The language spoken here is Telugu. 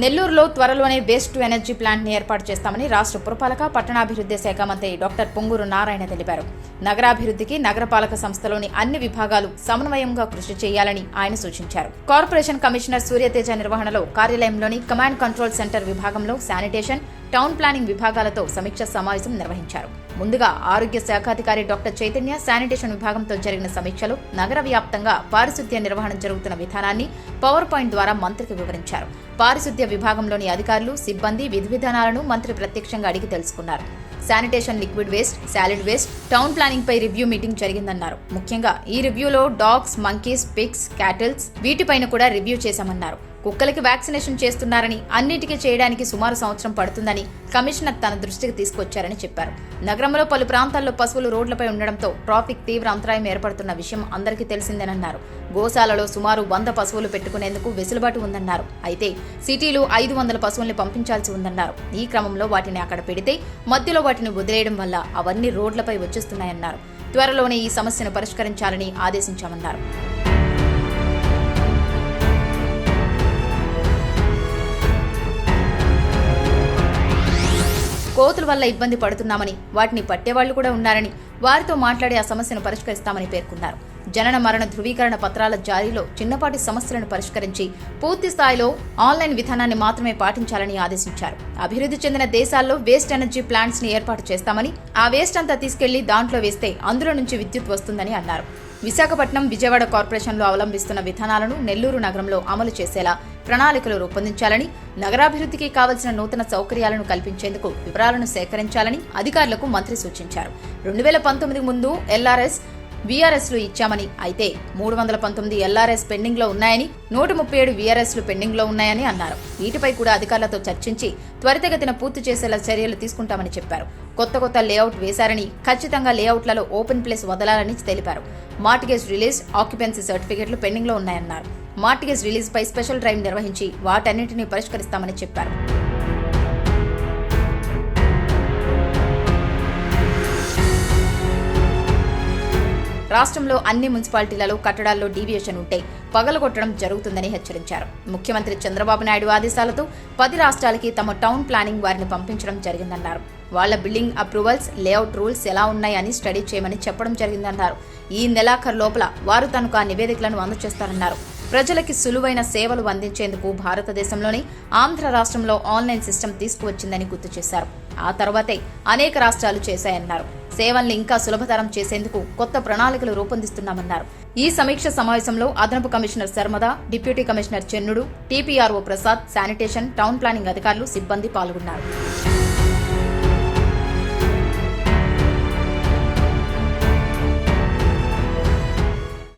నెల్లూరులో త్వరలోనే వేస్ట్ టు ఎనర్జీ ప్లాంట్ని ఏర్పాటు చేస్తామని రాష్ట్ర పురపాలక పట్టణాభివృద్ధి శాఖ మంత్రి డాక్టర్ పొంగూరు నారాయణ తెలిపారు. నగరాభివృద్ధికి నగరపాలక సంస్థలోని అన్ని విభాగాలు సమన్వయంగా కృషి చేయాలని ఆయన సూచించారు. కార్పొరేషన్ కమిషనర్ సూర్యతేజ నిర్వహణలో కార్యాలయంలోని కమాండ్ కంట్రోల్ సెంటర్ విభాగంలో శానిటేషన్ టౌన్ ప్లానింగ్ విభాగాలతో సమీక్ష సమావేశం నిర్వహించారు. ముందుగా ఆరోగ్య శాఖాధికారి డాక్టర్ చైతన్య శానిటేషన్ విభాగంతో జరిగిన సమీక్షలో నగర వ్యాప్తంగా పారిశుద్ధ్య నిర్వహణ జరుగుతున్న విధానాన్ని పవర్ పాయింట్ ద్వారా మంత్రికి వివరించారు. పారిశుద్ధ్య విభాగంలోని అధికారులు సిబ్బంది విధి విధానాలను మంత్రి ప్రత్యక్షంగా అడిగి తెలుసుకున్నారు. Sanitation liquid waste solid waste town planning పై రివ్యూ మీటింగ్ జరిగిందన్నారు. ముఖ్యంగా ఈ రివ్యూలో డాగ్స్ మంకీస్ పిగ్స్ క్యాటిల్స్ వీటిపైన కూడా రివ్యూ చేశామన్నారు. కుక్కలకి వ్యాక్సినేషన్ చేస్తున్నారని అన్నిటికీ చేయడానికి సుమారు సంవత్సరం పడుతుందని కమిషనర్ తన దృష్టికి తీసుకొచ్చారని చెప్పారు. నగరంలో పలు ప్రాంతాల్లో పశువులు రోడ్లపై ఉండడంతో ట్రాఫిక్ తీవ్ర అంతరాయం ఏర్పడుతున్న విషయం అందరికీ తెలిసిందేనన్నారు. గోశాలలో సుమారు వంద పశువులు పెట్టుకునేందుకు వెసులుబాటు ఉందన్నారు. అయితే సిటీలో ఐదు వందల పశువుల్ని పంపించాల్సి ఉందన్నారు. ఈ క్రమంలో వాటిని అక్కడ పెడితే మధ్యలో వాటిని వదిలేయడం వల్ల అవన్నీ రోడ్లపై వచ్చేస్తున్నాయన్నారు. త్వరలోనే ఈ సమస్యను పరిష్కరించాలని ఆదేశించామన్నారు. వల్ల ఇబ్బంది పడుతున్నామని వాటిని పట్టేవాళ్ళు కూడా ఉన్నారని వారితో మాట్లాడి ఆ సమస్యను పరిష్కరిస్తామని పేర్కొన్నారు. జనన మరణ ధృవీకరణ పత్రాల జారీలో చిన్నపాటి సమస్యలను పరిష్కరించి పూర్తి స్థాయిలో ఆన్లైన్ విధానాన్ని మాత్రమే పాటించాలని ఆదేశించారు. అభివృద్ధి చెందిన దేశాల్లో వేస్ట్ ఎనర్జీ ప్లాంట్స్ని ఏర్పాటు చేస్తామని ఆ వేస్ట్ అంతా తీసుకెళ్ళి దాంట్లో వేస్తే అందులో నుంచి విద్యుత్ వస్తుందని అన్నారు. విశాఖపట్నం విజయవాడ కార్పొరేషన్లో అవలంబిస్తున్న విధానాలను నెల్లూరు నగరంలో అమలు చేసేలా ప్రణాళికలు రూపొందించాలని నగరాభివృద్ధికి కావలసిన నూతన సౌకర్యాలను కల్పించేందుకు వివరాలను సేకరించాలని అధికారులకు మంత్రి సూచించారు. రెండు వేల పంతొమ్మిది ముందు ఎల్ఆర్ఎస్ వీఆర్ఎస్లు ఇచ్చామని అయితే మూడు వందల పంతొమ్మిది ఎల్ఆర్ఎస్ పెండింగ్లో ఉన్నాయని నూట ముప్పై ఏడు వీఆర్ఎస్లు పెండింగ్లో ఉన్నాయని అన్నారు. వీటిపై కూడా అధికారులతో చర్చించి త్వరితగతిన పూర్తి చేసేలా చర్యలు తీసుకుంటామని చెప్పారు. కొత్త కొత్త లేఅవుట్ వేశారని ఖచ్చితంగా లేఅవుట్లలో ఓపెన్ ప్లేస్ వదలాలని తెలిపారు. మార్టిగేజ్ రిలీజ్ ఆక్యుపెన్సీ సర్టిఫికెట్లు పెండింగ్లో ఉన్నాయన్నారు. మార్టిగేజ్ రిలీజ్ పై స్పెషల్ డ్రైవ్ నిర్వహించి వాటన్నింటినీ పరిష్కరిస్తామని చెప్పారు. రాష్ట్రంలో అన్ని మున్సిపాలిటీలలో కట్టడాల్లో డీవియేషన్ ఉంటే పగలగొట్టడం జరుగుతుందని హెచ్చరించారు. ముఖ్యమంత్రి చంద్రబాబు నాయుడు ఆదేశాలతో పది రాష్ట్రాలకి తమ టౌన్ ప్లానింగ్ వారిని పంపించడం జరిగిందన్నారు. వాళ్ళ బిల్డింగ్ అప్రూవల్స్ లేఅవుట్ రూల్స్ ఎలా ఉన్నాయని స్టడీ చేయమని చెప్పడం జరిగిందన్నారు. ఈ నెలాఖరు లోపల వారు తనకు ఆ నివేదికలను అందజేస్తారన్నారు ప్రజలకి సులువైన సేవలు అందించేందుకు భారతదేశంలోని ఆంధ్ర రాష్ట్రంలో ఆన్లైన్ సిస్టమ్ తీసుకువచ్చిందని గుర్తు చేశారు. ఆ తర్వాతే అనేక రాష్ట్రాలు చేశాయన్నారు. సేవల్ని ఇంకా సులభతరం చేసేందుకు కొత్త ప్రణాళికలు రూపొందిస్తున్నామన్నారు. ఈ సమీక్ష సమావేశంలో అదనపు commissioner Sharmada deputy commissioner Chennudu TPRO Prasad sanitation town planning అధికారులు సిబ్బంది పాల్గొన్నారు.